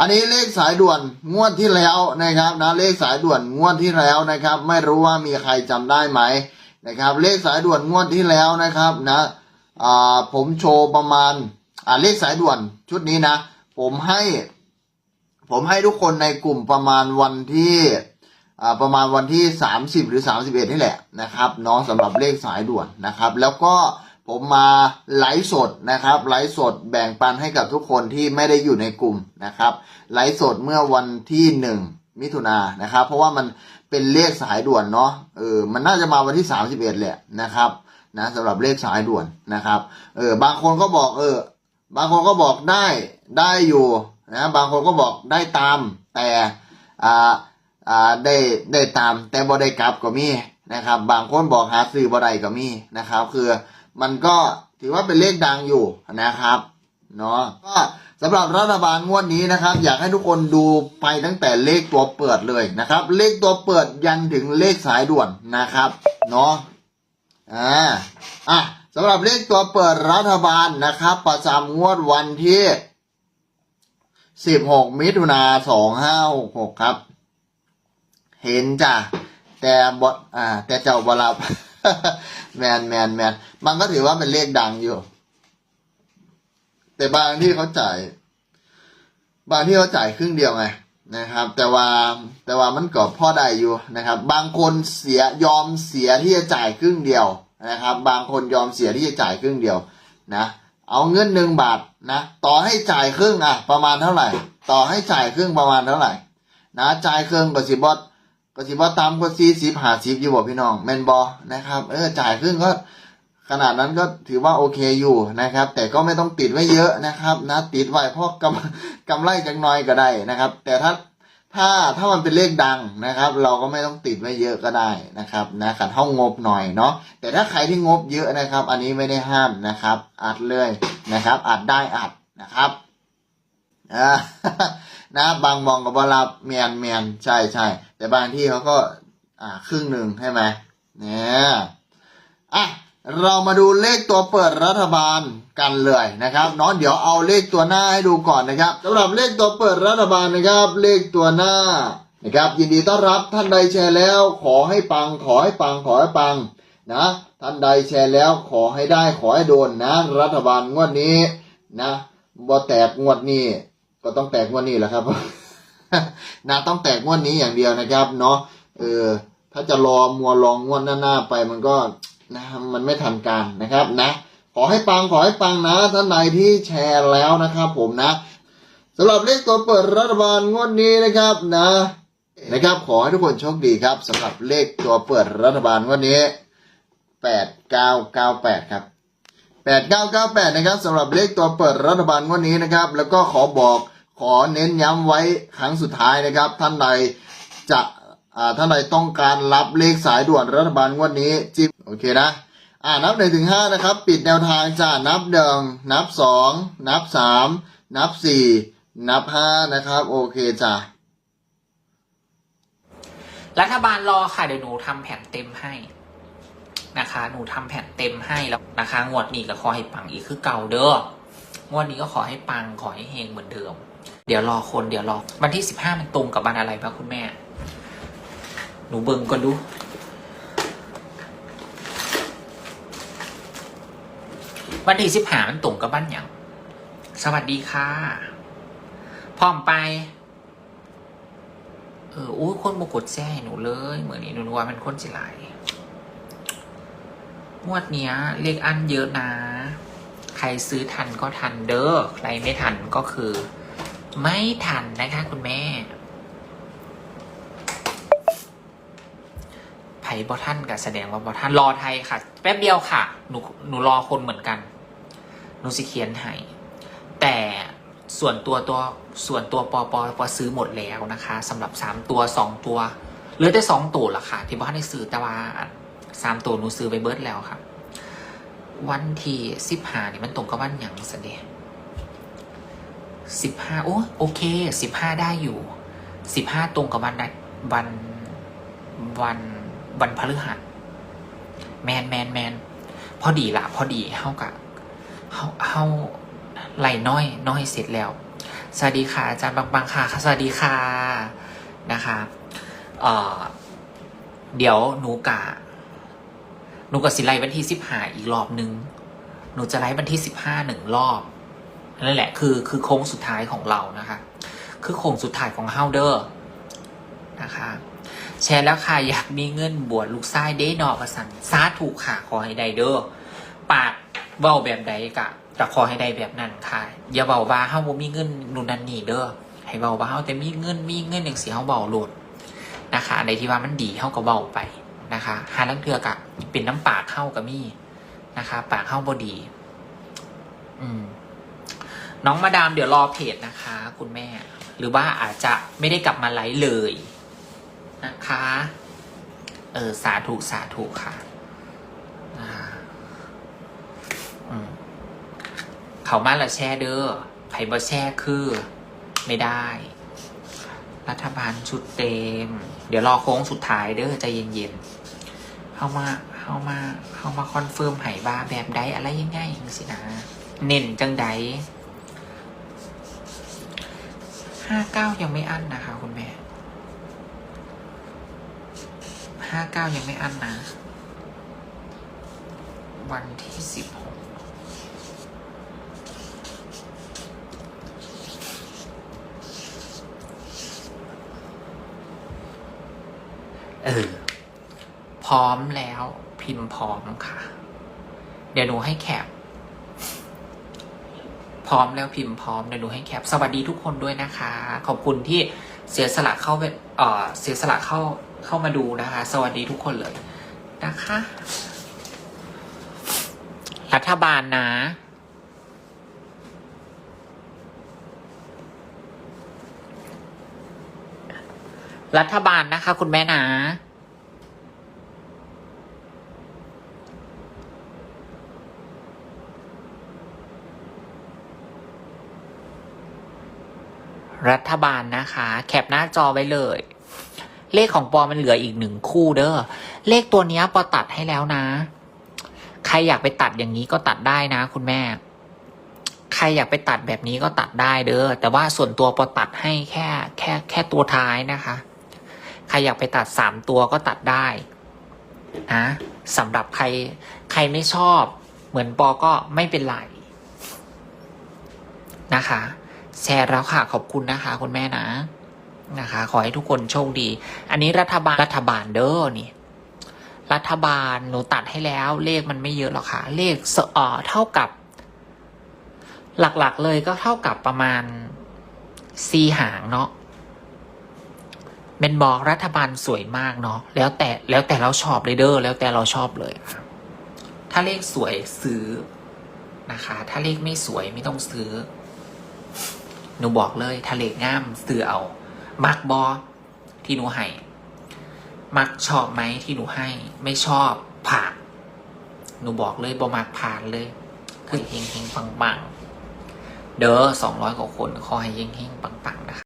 อันนี้เลขสายด่วนงวดที่แล้วนะครับนะเลขสายด่วนงวดที่แล้วนะครับ ไม่รู้ว่ามีใครจำได้ไหมนะครับ เลขสายด่วนงวดที่แล้วนะครับนะอ่าผมโชว์ประมาณอ่าเลขสายด่วนชุดนี้นะ ผมให้ ผมให้ทุกคนในกลุ่มประมาณวันที่อ่าประมาณวันที่ 30 หรือ 31 นี่แหละนะครับเน้องสำหรับเลขสายด่วนนะครับ แล้วก็ ผมมาไลฟ์สดนะครับ ไลฟ์สดแบ่งปันให้กับทุกคนที่ไม่ได้อยู่ในกลุ่มนะครับ ไลฟ์สดเมื่อวันที่1มิถุนายนะครับ เพราะว่ามันเป็นเลขสายด่วนเนาะเออมันน่าจะมาวันที่31แหละนะครับนะสำหรับเลขสายด่วนนะครับเออบางคนก็บอกเออบางคนก็บอกได้ได้อยู่นะบางคนก็บอกได้ตาม แต่อ่าอ่าได้ได้ตามแต่บ่ได้กลับก็มีนะครับ บางคนบอกหาซื้อบ่ได้ก็มีนะครับ คือ มันก็ถือว่าเป็นเลขดังอยู่นะครับเนาะก็สำหรับรัฐบาลงวดนี้นะครับ อยากให้ทุกคนดูไปตั้งแต่เลขตัวเปิดเลยนะครับ เลขตัวเปิดยันถึงเลขสายด่วนนะครับเนาะอ่าอะสำหรับเลขตัวเปิดรัฐบาลนะครับ ประจำงวดวันที่ 16 มิถุนา2566 ครับ เห็นจ้ะแต่บทอ่าแต่เจ้าบรับ แมนแมนแมนมันก็ถือว่าเป็นเลขดังอยู่ แต่บางที่เขาจ่าย บางที่เขาจ่ายครึ่งเดียวไงนะครับ แต่ว่าแต่ว่ามันก็พ่อได้อยู่นะครับ บางคนเสียยอมเสียที่จะจ่ายครึ่งเดียวนะครับ บางคนยอมเสียที่จะจ่ายครึ่งเดียวนะเอาเงินหนึ่งบาทนะต่อให้จ่ายครึ่งอะ ประมาณเท่าไหร่ ต่อให้จ่ายครึ่งประมาณเท่าไหร่ นะจ่ายครึ่งก็สิบอ ก็สิบอตามก็สี่สิบหาสิบอยู่บ่พี่น้องแมนบอนะครับ เออจ่ายครึ่งก็ขนาดนั้นก็ถือว่าโอเคอยู่นะครับ แต่ก็ไม่ต้องติดไว้เยอะนะครับ นะติดไว้เพราะกำกำไรจังน้อยก็ได้นะครับ แต่ถ้าถ้าถ้ามันเป็นเลขดังนะครับ เราก็ไม่ต้องติดไว้เยอะก็ได้นะครับนะขัดห้องงบหน่อยเนาะแต่ถ้าใครที่งบเยอะนะครับ อันนี้ไม่ได้ห้ามนะครับ อัดเลยนะครับ อัดได้อัดนะครับอ่านะบางมองกับบรับเมียนเมียนใช่ใช่ แต่บางที่เขาก็ อ่า ครึ่งหนึ่งใช่ไหมเนี่ยอะเรามาดูเลขตัวเปิดรัฐบาลกันเลยนะครับเนาะเดี๋ยวเอาเลขตัวหน้าให้ดูก่อนนะครับสำหรับเลขตัวเปิดรัฐบาลนะครับ เลขตัวหน้านะครับ ยินดีต้อนรับท่านใดแชร์แล้ว ขอให้ปัง ขอให้ปังขอให้ปังนะท่านใดแชร์แล้วขอให้ได้ขอให้โดนนะ รัฐบาลงวดนี้นะบ่แตกงวดนี้ ก็ต้องแตกงวดนี้แหละครับ นะต้องแตกงวดนี้อย่างเดียวนะครับ เนาะเออถ้าจะรอมัวรองงวดหน้าๆไปมันก็นะมันไม่ทันการนะครับนะขอให้ปังขอให้ปังนะท่านใดที่แชร์แล้วนะครับ ผมนะสำหรับเลขตัวเปิดรัฐบาลงวดนี้นะครับนะนะครับ ขอให้ทุกคนโชคดีครับสำหรับเลขตัวเปิดรัฐบาลงวดนี้แปดเก้าเก้าแปดครับแปดเก้าเก้าแปดนะครับสำหรับเลขตัวเปิดรัฐบาลงวดนี้นะครับ แล้วก็ขอบอก ขอเน้นย้ำไว้ครั้งสุดท้ายนะครับ ท่านใดจะท่านใดต้องการรับเลขสายด่วนรัฐบาลงวดนี้จิ้มโอเคนะอ่านับหนึ่งถึงห้านะครับ ปิดแนวทางจ้านับหนึ่งนับสองนับสามนับสี่นับห้านะครับ โอเคจ้ารัฐบาลรอค่ะเดี๋ยวหนูทำแผนเต็มให้นะคะ หนูทำแผ่นเต็มให้แล้วนะคะงวดนี้ก็ขอให้ปังอีกคือเก่าเด้อ งวดนี้ก็ขอให้ปังขอให้เฮงเหมือนเดิม เดี๋ยวรอคนเดี๋ยวรอวันที่สิบห้ามันตรงกับวันอะไรปะคุณแม่ หนูเบิ่งก่อนดูวันที่สิบห้ามันตรงกับวันอย่างสวัสดีค่ะ พร้อมไป เอออู้คนมากดแซ่หนูเลยเหมือนนี้หนูว่ามันคนสิหลงวดเนี้ย เลขอันเยอะนะ ใครซื้อทันก็ทันเด้อใครไม่ทันก็คือ ไม่ทันนะคะคุณแม่ไผ่บอท่านกับแสดงว่าบอท่านรอไทยค่ะ แป๊บเดียวค่ะ หนูหนูรอคนเหมือนกัน หนูสิเขียนให้แต่ส่วนตัวตัวส่วนตัวปอปอปอซื้อหมดแล้วนะคะสำหรับสามตัวสองตัวเหลือแต่สองตัวละค่ะ ที่บ้านได้ซื้อแต่ว่าสามตัวหนูซื้อไปเบิร์ดแล้วครับ วันที่สิบห้านี่มันตรงกับวันอย่างสเดสิบห้าโอ้โอเคสิบห้าได้อยู่สิบห้าตรงกับวันนั้นวันวันวันพฤหัสแมนแมนแมนพอดีละพอดีเท่ากับเฮาเฮาไหลน้อย น้อยเสร็จแล้ว สวัสดีค่ะ อาจารย์บางบางค่ะสวัสดีค่ะนะคะเอ่อเดี๋ยวหนูกะ หนูกับสิไลฟ์วันที่สิบห้าอีกรอบนึง หนูจะไลฟ์วันที่สิบห้าหนึ่งรอบนั่นแหละคือคือโค้งสุดท้ายของเรานะคะ คือโค้งสุดท้ายของเฮาเดอร์นะคะ แชร์แล้วค่ะอยากมีเงินบวชลูกไส้เด้นอประสันสาถูกค่ะขอให้ได้เด้อปากเว้าแบบใดกะแต่ขอให้ได้แบบนั้นค่ะอย่าเบาว่าเฮาบ่มีเงินนู่นนั่นนี่เด้อให้เบาว่าเฮาแต่มีเงินมีเงินอย่างเสียเฮาเบาโหลดนะคะในที่ว่ามันดีเฮาก็เบาไป นะคะหาลังเทือกะเป็นน้ำปากเฮาก็มีนะคะ ปากเฮาบ่ดี อืม น้องมาดามเดี๋ยวรอเพจนะคะ คุณแม่ หรือว่าอาจจะไม่ได้กลับมาไลฟ์เลยนะคะ เออสาธุสาธุค่ะอ่าอืมเขามาละแช่เด้อไผ่บ่แช่คือไม่ได้ รัฐบาลชุดเต็ม เดี๋ยวรอโค้งสุดท้ายเด้อใจเย็นๆ เข้ามาเข้ามาเข้ามาคอนเฟิร์มไห่บ้าแบบใดอะไรยังไงจังสินะเน้นจังใดห้าเก้ายังไม่อั้นนะคะ คุณแม่ห้าเก้ายังไม่อั้นนะ วันที่สิบหกเออ ร้อมแล้วพิมพ์พร้อมค่ะ เดี๋ยวหนูให้แคปพร้อมแล้วพิมพ์พร้อมเดี๋ยวหนูให้แคปสวัสดีทุกคนด้วยนะคะ ขอบคุณที่เสียสละเข้าเอ่อเสียสละเข้าเข้ามาดูนะคะ สวัสดีทุกคนเลยนะคะ รัฐบาลนะรัฐบาลนะคะ คุณแม่นะ รัฐบาลนะคะ แคปหน้าจอไว้เลย เลขของปอมันเหลืออีกหนึ่งคู่เด้อเลขตัวนี้ปอตัดให้แล้วนะ ใครอยากไปตัดอย่างนี้ก็ตัดได้นะ คุณแม่ ใครอยากไปตัดแบบนี้ก็ตัดได้เด้อแต่ว่าส่วนตัวปอตัดให้แค่แค่แค่ตัวท้ายนะคะ ใครอยากไปตัดสามตัวก็ตัดได้นะสำหรับใครใครไม่ชอบ เหมือนปอก็ไม่เป็นไรนะคะ แชร์แล้วค่ะขอบคุณนะคะคุณแม่นะนะคะ ขอให้ทุกคนโชคดี อันนี้รัฐบาลรัฐบาลเด้อนี่ รัฐบาลหนูตัดให้แล้ว เลขมันไม่เยอะหรอกค่ะ เลขเอ่อเท่ากับ หลักๆเลยก็เท่ากับประมาณสี่หางเนาะเมนบอกรัฐบาลสวยมากเนาะแล้วแต่แล้วแต่เราชอบเลยเด้อแล้วแต่เราชอบเลย ถ้าเลขสวยซื้อนะคะ ถ้าเลขไม่สวยไม่ต้องซื้อ หนูบอกเลยทะเลง่ามเสือเอา มักบอที่หนูให้ มักชอบไหมที่หนูให้ ไม่ชอบผ่านหนูบอกเลยบอมักผ่านเลยคือเฮงเฮงปังปังๆเด้อสองร้อยกว่าคนขอให้เฮงเฮงปังปัง